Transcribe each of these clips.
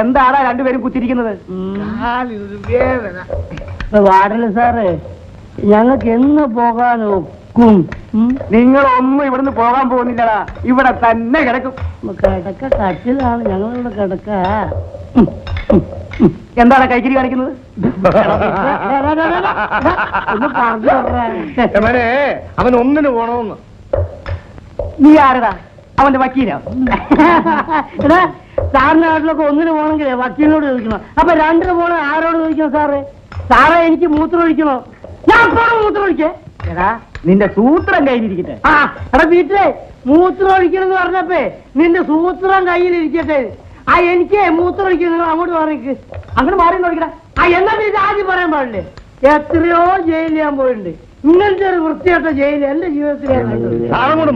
എന്താണ് രണ്ടുപേരും കുത്തിരിക്കുന്നത്? വേദന. വാടല സാറ് ഞങ്ങൾക്ക് എന്ന് പോകാൻ ഒന്നും ഇവിടുന്ന് പോകാൻ പോകുന്നില്ലടാ. ഇവിടെ തന്നെ കിടക്കും. കിടക്ക കട്ടിലാണ്. ഞങ്ങളിവിടെ കിടക്ക. എന്താണ് കൈക്കിരി കാണിക്കുന്നത്. അവൻ ഒന്നിന് പോണോന്ന് നീ ആരടാ? അവന്റെ വക്കീലാ? സാറിന്റെ നാട്ടിലൊക്കെ ഒന്നിന് പോകണമെങ്കിലേ വക്കീലിനോട് ചോദിക്കണം? അപ്പൊ രണ്ടിന് പോണ ആരോട് ചോദിക്കണം സാറേ? സാറേ എനിക്ക് മൂത്രം ഒഴിക്കണോ? ഞാൻ മൂത്രം ഒഴിക്കേ. എടാ നിന്റെ സൂത്രം കയ്യിലിരിക്കട്ടെ ആ എടാ വീട്ടിലെ മൂത്രം ഒഴിക്കണമെന്ന് പറഞ്ഞപ്പേ നിന്റെ സൂത്രം കയ്യിലിരിക്കട്ടെ. ആ എനിക്ക് മൂത്രം ഒഴിക്കണം അങ്ങോട്ട് പറഞ്ഞേക്ക് അങ്ങനെ മാറി നോക്കിടാ. ആ എന്നാ പിന്നെ ഇത് ആദ്യം പറയാൻ പാടില്ലേ? എത്രയോ ജയിലിൽ ഞാൻ പോയിട്ടുണ്ട്. ഇങ്ങനത്തെ ഒരു വൃത്തിയായിട്ട ജയിൽ എന്റെ ജീവിതത്തിൽ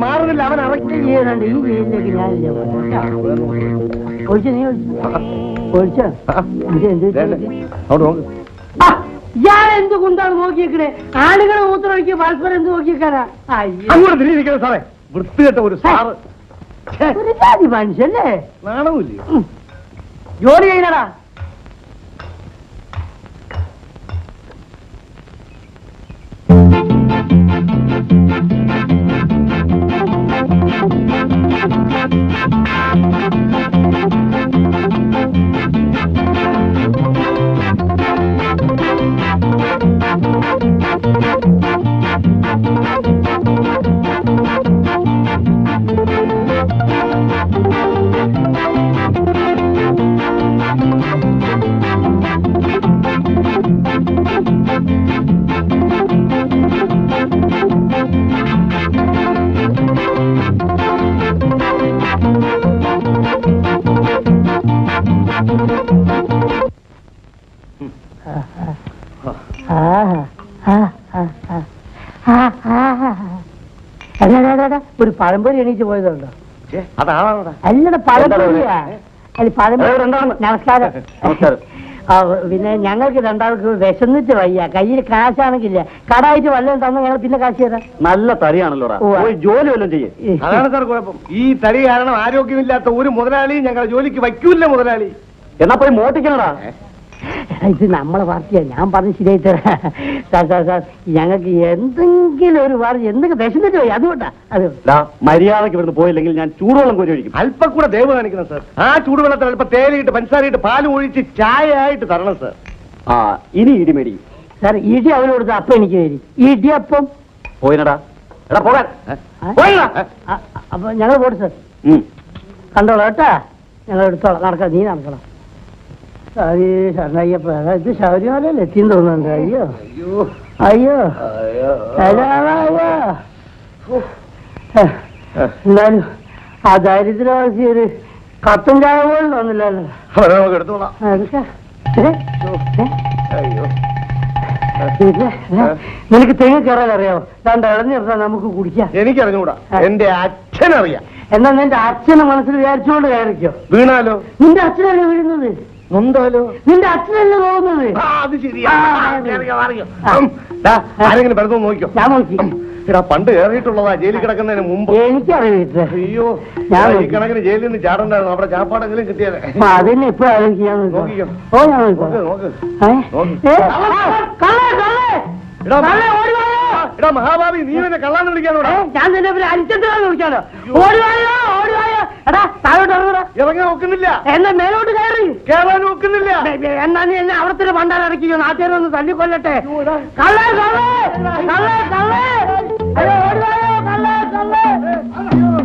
മാറുന്നില്ല അവൻ ഈ ജയിലിലേക്ക് ഞാനില്ല പോയത്. ഒഴിച്ചോ നീ ഒഴിച്ചോ. ഒഴിച്ചോ. ഇയാൾ എന്ത് നോക്കിയേക്കണേ? ആളുകളെ മൂത്രമൊഴിക്ക് പരസ്പരം എന്ത് നോക്കിയേക്കാനാ? അങ്ങോട്ട് തിരിയിരിക്കണം സാറേ. വൃത്തികെട്ട ഒരു സാറ്. ഒരു ജാതി മനുഷ്യല്ലേ നാണമില്ലേ ജോലി ചെയ്യുന്നടാ Thank എടാ, ഒരു പഴംപൊരി എണീച്ച് പോയതുണ്ടോ? അല്ലട പഴംപൊരിയാ. അല്ല പഴംപൊരി. നമസ്കാരം. പിന്നെ ഞങ്ങൾക്ക് രണ്ടാൾക്ക് വിശന്നിട്ട് വയ്യ. കയ്യിൽ കാശാണെങ്കില്ല കടായിട്ട് വല്ലതും തന്നെ ഞങ്ങൾ പിന്നെ കാശ് തരാം. നല്ല. പോയി ജോലി വല്ലതും ചെയ്യും. അതാണ് സാർ കുഴപ്പം. ഈ തടി കാരണം ആരോഗ്യമില്ലാത്ത ഒരു മുതലാളി ഞങ്ങളെ ജോലിക്ക് വയ്ക്കൂല്ല മുതലാളി. എന്നാ പോയി മോട്ടിക്കണടാ. ഇത് നമ്മളെ പാർട്ടിയാ. ഞാൻ പറഞ്ഞ് ശരിയായി തരാം. സാർ സാർ സാർ ഞങ്ങൾക്ക് എന്തെങ്കിലും ഒരു പറഞ്ഞ് എന്തെങ്കിലും വിശന്നിട്ട് പോയി. അതുകൊണ്ടാ അത് ഡാ, മര്യാദയ്ക്ക് ഇവിടുന്ന് പോയില്ലെങ്കിൽ ഞാൻ ചൂടുവെള്ളം കോരി ഒഴിക്കും. അല്പം കൂടെ ദൈവം കാണിക്കണം സാർ. ആ ചൂടുവെള്ളത്തിൽ അല്പം തേലിയിട്ട് പഞ്ചസാരയിട്ട് പാൽ ഒഴിച്ച് ചായ ആയിട്ട് തരണം സാർ. ആ ഇനി ഇടിമേടി. സാർ ഇടി അവന് കൊടുത്ത അപ്പം എനിക്ക് തരും. ഇടിയപ്പം പോയിനടാ. എടാ പോകാൻ. അപ്പൊ ഞങ്ങൾ പോട്ടെ സാർ. കണ്ടോളാം കേട്ടാ? ഞങ്ങൾ എടുത്തോളാം. നടക്കാം. നീ നടക്കണം സാരി ശരണയ്യപ്പ ഇത് ശബരിമലയിൽ എത്തിയെന്ന് തോന്നുന്നുണ്ട്. അയ്യോ. അയ്യോ. അയ്യോ. എന്നാലും ആ ദാരിദ്ര്യവാസി ഒരു കത്തും ചായ പോലും തോന്നില്ലല്ലോ. നിനക്ക് തെങ്ങ് കയറാൻ അറിയാമോ രണ്ട് ഇളഞ്ഞിരുത്താൻ നമുക്ക് കുടിക്കാം. എനിക്കറിഞ്ഞൂടാ എന്റെ അച്ഛനറിയാം. എന്നാ നിന്റെ അച്ഛനെ മനസ്സിൽ വിചാരിച്ചുകൊണ്ട് കയറിക്കോ. വീണാലോ? നിന്റെ അച്ഛനല്ലേ വീഴുന്നത്? നൊന്താലോ നിന്റെ അച്ഛനല്ലേ പോകുന്നത്? അത് ശരിയാ. ആരെങ്കിലും വെറുതെ നോക്കിയോ ഞാൻ നോക്കി. എടാ പണ്ട് കയറിയിട്ടുള്ളതാ ജയിലിൽ കിടക്കുന്നതിന് മുമ്പ്. എനിക്കറിയില്ല. അയ്യോ ഞാൻ ഈ കണക്കിന് ജയിലിൽ നിന്ന് ചാടണ്ടായിരുന്നു. അവിടെ ചാപ്പാടെങ്കിലും കിട്ടിയത് അതന്നെ അതിനെ ഇപ്പൊ നോക്കിക്കോ. ഓ ഞാൻ നോക്ക് നോക്കാം. നോക്ക്! എടാ, മഹാഭാവി നീ എന്നെ കള്ളാന്ന് വിളിക്കാനോ ഞാൻ നിന്നെ പിന്നെ വിളിക്കാനോ? ഓടി എടാ താഴോട്ട് ഇറങ്ങടാ. ഇറങ്ങാൻ നോക്കുന്നില്ല എന്നെ മേലോട്ട് കയറി. കേറാൻ നോക്കുന്നില്ല എന്നാ നീ എന്നെ അവിടെ തന്നെ പണ്ടാൻ ഇറക്കിയോ നാട്ടുകാരെ ഒന്ന് തല്ലിക്കൊല്ലട്ടെ. കള്ളേ കള്ളേ കള്ളേ കള്ളേ അയ്യോ, ഓടി വായോ കള്ളേ കള്ളേ കള്ളേ,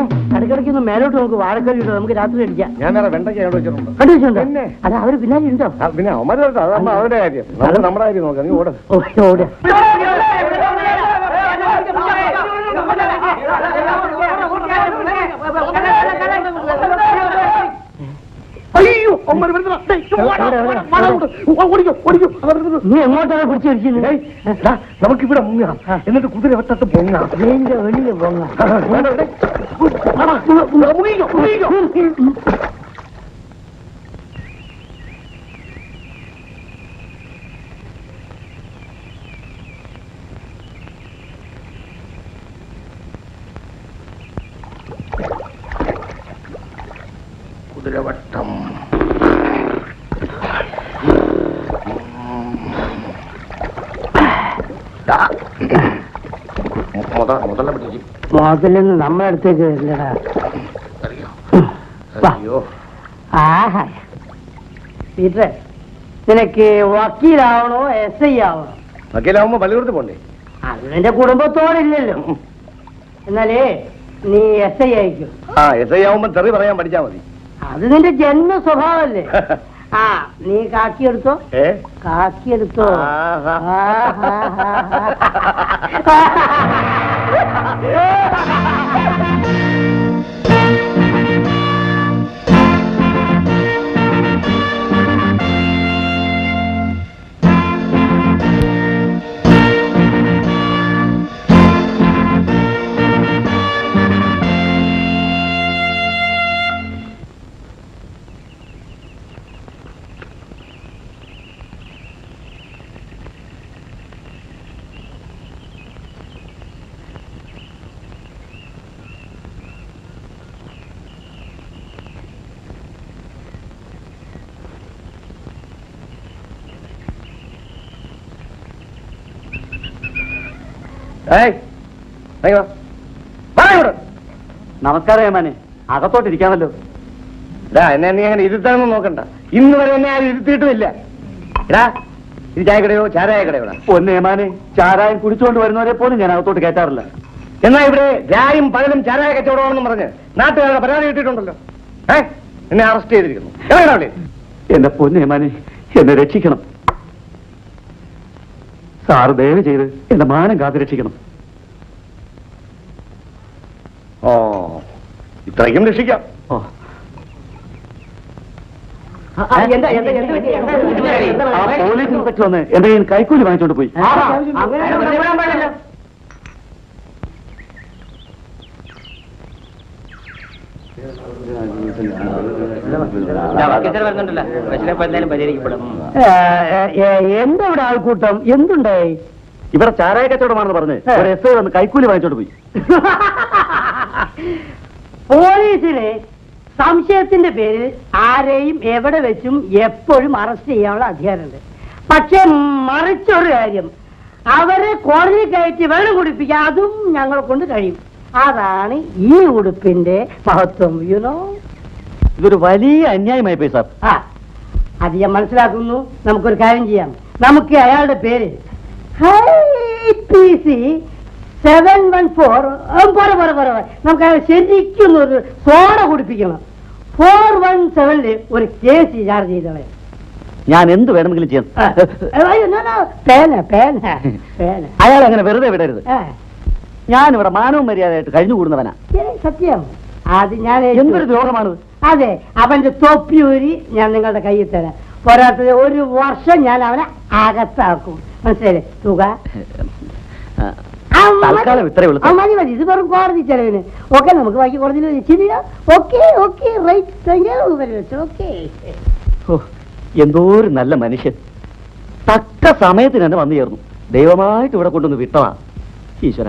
ഒന്ന് മേലോട്ട് നമുക്ക് വാഴക്കറി ഇട്ടോ നമുക്ക് രാത്രി അടിക്കാം. ഞാൻ വേറെ വെണ്ടയ്ക്ക് അവിടെ വെച്ചിട്ടുണ്ട്. കണ്ടു വെച്ചിട്ടുണ്ടോ പിന്നെ. അല്ല അവർ പിന്നാലെ ഉണ്ടോ? പിന്നെ അവന്മാരെ അത് നമ്മ അവരുടെ കാര്യം. നമ്മുടെ കാര്യം നോക്കാം നീ ഓട. ഓ ഓടുക അയ്യോ ഒമ്മര് വരുന്നതാ. ഡേയ്, ഇങ്ങ് വാടാ, എവിടെ, എവിടെ, വാടാ, വാടാ എവിടെ? അങ്ങോട്ട്. ഓ, ഓടിക്കോ, ഓടിക്കോ. അതാ വരുന്നത്. നീ എങ്ങോട്ടാണ് പിടിച്ചു നമുക്ക് ഇവിടെ മുങ്ങാം എന്നിട്ട് കുതിര വട്ടത്ത് പൊങ്ങാം വെളിയിൽ പൊങ്ങാം. കുതിരവട്ടം. മുത മുതല പിടിക്കും മുഖത്തിൽ നിന്ന് നമ്മുടെ അടുത്തേക്ക് വരില്ലടാ. ആഹാ. പീറ്ററെ നിനക്ക് വക്കീലാവണോ എസ് ഐ ആവണോ? വക്കീലാവുമ്പോ പലയിടത്ത് പോണ്ടേ? അത് നിന്റെ കുടുംബത്തോടില്ലല്ലോ എന്നാലേ നീ എസ് ഐ ആയിരിക്കും ആ എസ് ഐ ആവുമ്പോ തെറി പറയാൻ പഠിച്ചാ മതി. അത് നിന്റെ ജന്മ സ്വഭാവമല്ലേ ആ നീ കാക്കിയെടുത്തോ കാക്കിയെടുത്തോ ആഹാ. നമസ്കാരം ഏമാനെ. അകത്തോട്ടിരിക്കാമല്ലോ എടാ എന്നെ നീ അങ്ങനെ ഇരുത്താനൊന്നും നോക്കണ്ട. ഇന്ന് വരെ എന്നെ ആരും ഇരുത്തിയിട്ടുമില്ല. എടാ ഇത് ചായക്കടയോ ചാരായ കടയോടാ ഏമാനെ ചാരായം കുടിച്ചുകൊണ്ട് വരുന്നവരെ പോലും ഞാൻ അകത്തോട്ട് കയറ്റാറില്ല. എന്നാ ഇവിടെ രായും പകലും ചാരായ കച്ചവടമാണെന്ന് പറഞ്ഞ് നാട്ടുകാരുടെ പരാതി കിട്ടിയിട്ടുണ്ടല്ലോ. ഏ എന്നെ അറസ്റ്റ് ചെയ്തിരിക്കുന്നു. അവിടെ? എന്റെ പൊന്നേമാനെ എന്നെ രക്ഷിക്കണം. സാറ് ദയവ് ചെയ്ത് എന്റെ മാനം കാത്തു രക്ഷിക്കണം ഓ ഇത്രയ്ക്കും രക്ഷിക്കാം. ഓ. ആ? പോലീസ് ഇൻസ്പെക്ടർ വന്ന് എന്റെ കയ്യിൽ കൈക്കൂലി വാങ്ങിച്ചോണ്ട് പോയി. ആ, എന്താ ഇവിടെ ആൾക്കൂട്ടം? എന്തുണ്ടായി? ഇവിടെ ചാരായ കച്ചവടമാണെന്ന് പറഞ്ഞ്. ഒരു എസ് ഐ വന്ന് കൈക്കൂലി വാങ്ങിച്ചോട്ട് പോയി. പോലീസിന് സംശയത്തിന്റെ പേരിൽ ആരെയും എവിടെ വെച്ചും എപ്പോഴും അറസ്റ്റ് ചെയ്യാനുള്ള അധികാരമുണ്ട് പക്ഷെ മറിച്ചൊരു കാര്യം. അവരെ കോടതി കയറ്റി വെള്ളം കുടിപ്പിക്കുക അതും ഞങ്ങളെ കൊണ്ട് കഴിയും. അതാണ് ഈ ഉടുപ്പിന്റെ മഹത്വം യുനോ ഇതൊരു വലിയ അന്യായമായി പോയി സാർ. ആ അത് ഞാൻ മനസ്സിലാക്കുന്നു. നമുക്കൊരു കാര്യം ചെയ്യാം. നമുക്ക് അയാളുടെ പേര് സെവൻ വൺ ഫോർ പോരെ പോരെ പോരെ. നമുക്ക് അയാൾ ശരിക്കും ഒരു സോഡ കുടിപ്പിക്കണം. ഫോർ വൺ സെവനിൽ ഒരു കേസ് ചാർജ് ചെയ്തോളെ ഞാൻ എന്ത് വേണമെങ്കിലും ചെയ്യാം. പേന പേന പേന. അയാൾ അങ്ങനെ വെറുതെ വിടരുത്. ഞാനിവിടെ മാനവും മര്യാദയായിട്ട് കഴിഞ്ഞുകൂടുന്നവനാ. സത്യം. അത് ഞാൻ. എന്തൊരു ദ്രോഹമാണത്? അതെ അവന്റെ തൊപ്പി ഊരി ഞാൻ നിങ്ങളുടെ കയ്യിൽ തരാം. പോരാത്തത് ഒരു വർഷം ഞാൻ അവനെ അകത്താക്കും. മനസ്സിലായില്ലേ? തുക. മതി. മതി ഇത് വെറും കോടതി ചെലവിന്. ഓക്കെ നമുക്ക് ബാക്കി കോടതിയിൽ ശരിയാ ഓക്കെ ഓക്കെ റൈറ്റ്. ഓക്കെ. എന്തോ ഒരു നല്ല മനുഷ്യൻ. തക്ക സമയത്തിന് തന്നെ വന്നു ചേർന്നു. ദൈവമായിട്ട് ഇവിടെ കൊണ്ടുവന്ന് വിട്ടതാ. ഈശ്വര.